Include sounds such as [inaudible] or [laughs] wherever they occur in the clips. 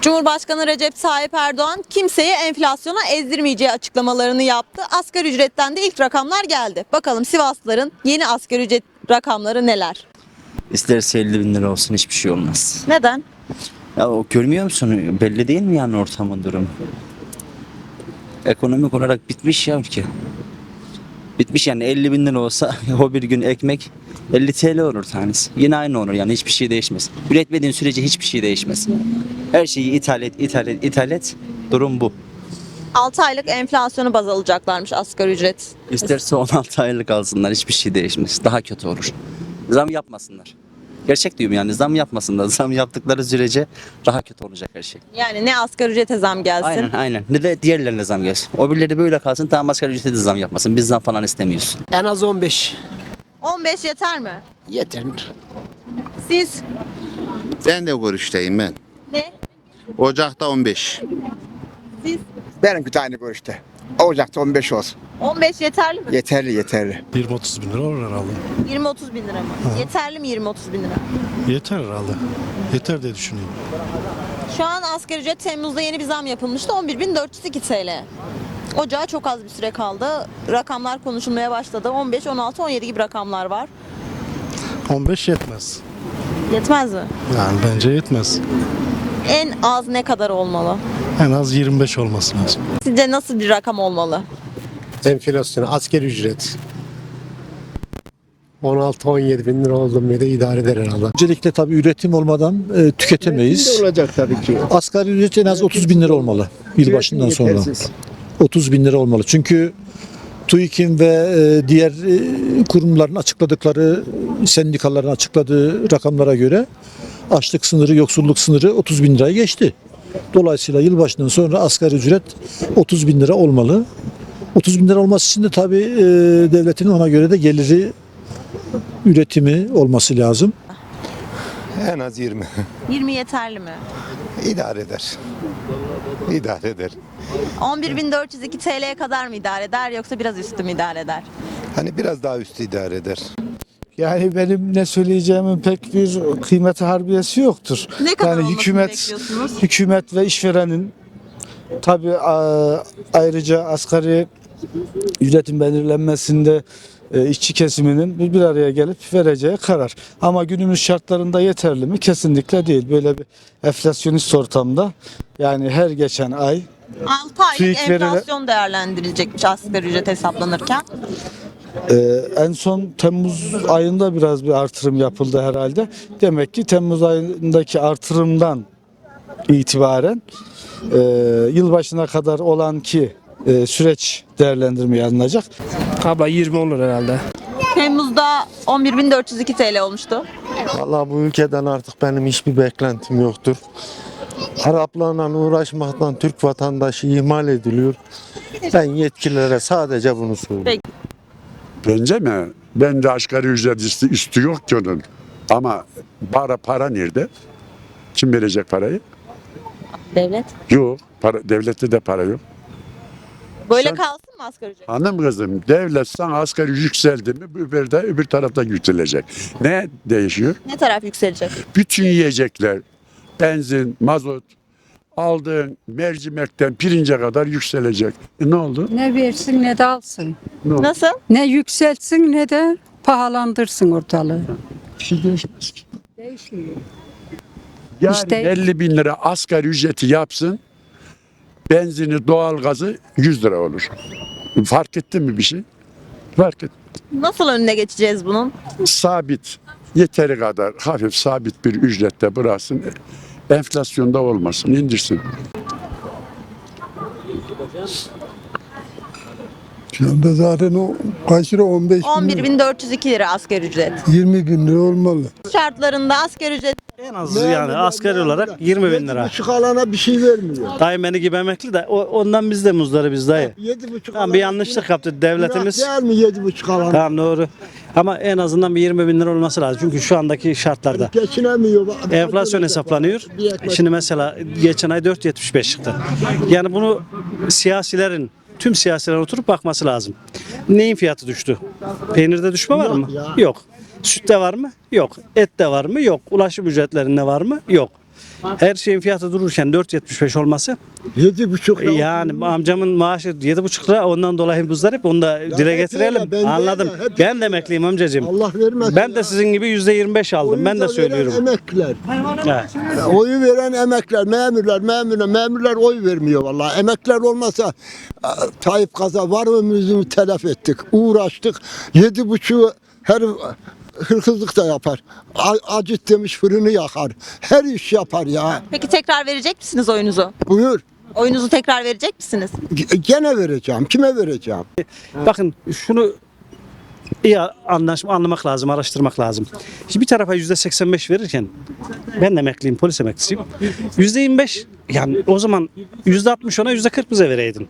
Cumhurbaşkanı Recep Tayyip Erdoğan kimseyi enflasyona ezdirmeyeceği açıklamalarını yaptı. Asgari ücretten de ilk rakamlar geldi. Bakalım Sivaslıların yeni asgari ücret rakamları neler? İsterse 50 bin lira olsun hiçbir şey olmaz. Neden? Ya o görmüyor musun? Belli değil mi yani ortamın durumu? Ekonomik olarak bitmiş ya ülke. Bitmiş yani 50 bin lira olsa [laughs] o bir gün ekmek 50 TL olur tanesi. Yine aynı olur yani hiçbir şey değişmez. Üretmediğin sürece hiçbir şey değişmez. Her şeyi ithal et, ithal et, ithal et. Durum bu. 6 aylık enflasyonu baz alacaklarmış asgari ücret. İsterse 16 aylık alsınlar hiçbir şey değişmez. Daha kötü olur. Zam yapmasınlar. Gerçek diyorum yani zam yapmasınlar. [laughs] Zam yaptıkları sürece daha kötü olacak her şey. Yani ne asgari ücrete zam gelsin. Aynen aynen. Ne de diğerlerine zam gelsin. O birileri böyle kalsın tamam asgari ücrete de zam yapmasın. Biz zam falan istemiyoruz. En az 15. 15 yeter mi? Yeter. Siz Ben de görüşteyim ben. ne? Ocakta 15. Siz Benimki de aynı görüşte. Ocakta 15 olsun. 15 yeterli mi? Yeterli yeterli. 20-30 bin lira olur herhalde. 20-30 bin lira mı? Yeterli mi 20-30 bin lira? Yeter herhalde. Yeter diye düşünüyorum. Şu an asgari ücret Temmuz'da yeni bir zam yapılmıştı. 11.402 TL. Ocağa çok az bir süre kaldı. Rakamlar konuşulmaya başladı. 15, 16, 17 gibi rakamlar var. 15 yetmez. Yetmez mi? Yani bence yetmez. En az ne kadar olmalı? En az 25 olması lazım. Sizce nasıl bir rakam olmalı? enflasyon, asker ücret. 16-17 bin lira oldu mu da idare eder herhalde. Öncelikle tabii üretim olmadan e, tüketemeyiz. olacak tabii ki. Asgari ücret en az 30 bin lira olmalı yılbaşından sonra. Yetersiz. 30 bin lira olmalı. Çünkü TÜİK'in ve e, diğer e, kurumların açıkladıkları, sendikaların açıkladığı rakamlara göre açlık sınırı, yoksulluk sınırı 30 bin liraya geçti. Dolayısıyla yılbaşından sonra asgari ücret 30 bin lira olmalı. 30 bin lira olması için de tabii e, devletin ona göre de geliri, üretimi olması lazım. En az 20. 20 [laughs] yeterli mi? İdare eder. İdare eder. 11.402 TL'ye kadar mı idare eder yoksa biraz üstü mü idare eder? Hani biraz daha üstü idare eder. Yani benim ne söyleyeceğimin pek bir kıymeti harbiyesi yoktur. Ne kadar yani hükümet hükümet ve işverenin tabi ayrıca asgari ücretin belirlenmesinde e, işçi kesiminin bir araya gelip vereceği karar. Ama günümüz şartlarında yeterli mi? Kesinlikle değil. Böyle bir enflasyonist ortamda yani her geçen ay 6 aylık enflasyon değerlendirilecekmiş asgari ücret hesaplanırken. Ee, en son Temmuz ayında biraz bir artırım yapıldı herhalde. Demek ki Temmuz ayındaki artırımdan itibaren e, yılbaşına kadar olan ki e, süreç değerlendirmeye alınacak. Abla 20 olur herhalde. Temmuz'da 11.402 TL olmuştu. Vallahi bu ülkeden artık benim hiçbir beklentim yoktur. Araplarla uğraşmaktan Türk vatandaşı ihmal ediliyor. Ben yetkililere sadece bunu söylüyorum. Bence mi? Bence asgari ücret üstü, üstü yok ki onun. Ama para, para nerede? Kim verecek parayı? Devlet. Yok. Para, devlette de para yok. Böyle Sen- kalsın mı asgari ücret? Hanım kızım devlet sana asgari yükseldi mi öbür de öbür tarafta yükselecek. Ne değişiyor? Ne taraf yükselecek? Bütün yiyecekler, benzin, mazot, aldığın mercimekten pirince kadar yükselecek. E ne oldu? Ne versin ne de alsın. Nasıl? Ne yükseltsin ne de pahalandırsın ortalığı. Bir şey değişmez ki. Değişmiyor. Yani İşte- 50 bin lira asgari ücreti yapsın, benzini, doğalgazı 100 lira olur. Fark etti mi bir şey? Fark et. Nasıl önüne geçeceğiz bunun? Sabit, yeteri kadar hafif sabit bir ücrette bıraksın. Enflasyonda olmasın, indirsin. Şu anda zaten o kaç lira 15 11.402 lira asgari ücret. 20 bin lira olmalı. Şartlarında asgari ücret En az yani asgari olarak 20 bin lira. Buçuk alana bir şey vermiyor. Dayı beni gibi emekli de o- ondan biz de muzdarı biz dayı. Yedi buçuk Tamam bir yanlışlık yaptı devletimiz. Değil mi yedi buçuk alana? Tamam doğru. Ama en azından bir 20 bin lira olması lazım. Çünkü şu andaki şartlarda Geçinemiyor. enflasyon hesaplanıyor. Şimdi mesela geçen ay 4.75 çıktı. Yani bunu siyasilerin tüm siyasiler oturup bakması lazım. Neyin fiyatı düştü? Peynirde düşme var mı? Yok. Sütte var mı? Yok. Ette var mı? Yok. Ulaşım ücretlerinde var mı? Yok. Her şeyin fiyatı dururken 4.75 olması Yedi buçuk lira. yani amcamın maaşı 7,5 lira ondan dolayı buzlar hep onu da dile hep getirelim. öyle, ben de Anladım. öyle, hep ben de emekliyim amcacığım. Allah vermesin. Ben de sizin gibi %25 aldım. Ben de Oyunu da veren söylüyorum. Emekliler. Evet. Oyu veren emekler, memurlar, memurlar, memurlar oy vermiyor vallahi. Emekler olmasa e, Tayyip Kaza var ömrümüzü telef ettik. Uğraştık. Yedi buçuğu her hırsızlık da yapar. Acıt demiş fırını yakar. Her iş yapar ya. Peki tekrar verecek misiniz oyunuzu? Buyur. Oyunuzu tekrar verecek misiniz? G- Gene vereceğim. Kime vereceğim? Bakın şunu iyi anlaşma, anlamak lazım, araştırmak lazım. Şimdi bir tarafa yüzde 85 verirken ben de emekliyim, polis emeklisiyim. Yüzde 25 yani o zaman yüzde 60 ona yüzde 40 bize vereydin.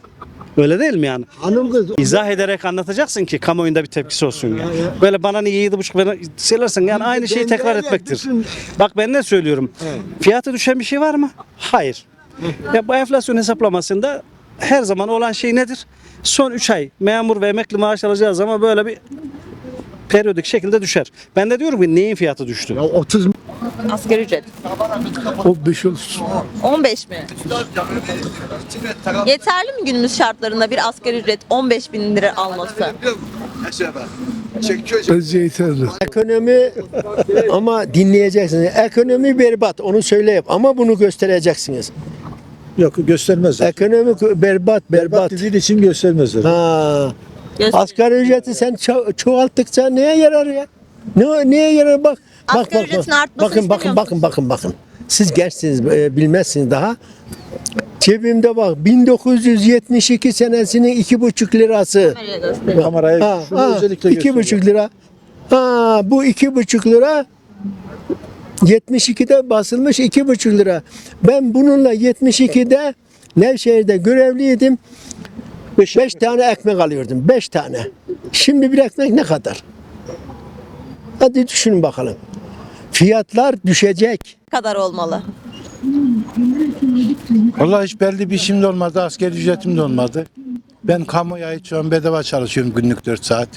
Öyle değil mi yani? Hanım kız İzah ederek anlatacaksın ki kamuoyunda bir tepkisi olsun yani. Böyle bana niye yedi buçuk bana söylersen yani aynı şeyi tekrar etmektir. Bak ben ne söylüyorum? Fiyatı düşen bir şey var mı? Hayır. Ya bu enflasyon hesaplamasında her zaman olan şey nedir? Son 3 ay memur ve emekli maaş alacağız zaman böyle bir periyodik şekilde düşer. Ben de diyorum ki neyin fiyatı düştü? ya 30 Asgari ücret. O 5 olsun. 15 mi? Yeterli mi günümüz şartlarında bir asgari ücret 15 bin lira alması? Bence yeterli. Ekonomi ama dinleyeceksiniz. Ekonomi berbat onu söyleyeyim ama bunu göstereceksiniz. Yok göstermezler. Ekonomi berbat berbat. dediğin için göstermezler. Ha. Göster- Asgari ücreti sen ço- çoğalttıkça neye yarar ya? Ne neye yarar bak. Bak Asgari bak. ücretin bak. artmasını Bakın bakın istemiyor bakın bakın bakın. Siz gençsiniz e, bilmezsiniz daha. Cebimde bak 1972 senesinin iki buçuk lirası. Kameraya Ha, şunu ha, özellikle iki buçuk lira. Ha, bu iki buçuk lira 72'de basılmış iki buçuk lira. Ben bununla 72'de Nevşehir'de görevliydim. Beş, tane ekmek alıyordum. Beş tane. Şimdi bir ekmek ne kadar? Hadi düşünün bakalım. Fiyatlar düşecek. Ne kadar olmalı? Vallahi hiç belli bir işim de olmadı. Asker ücretim de olmadı. Ben kamuya ait şu an bedava çalışıyorum günlük 4 saat.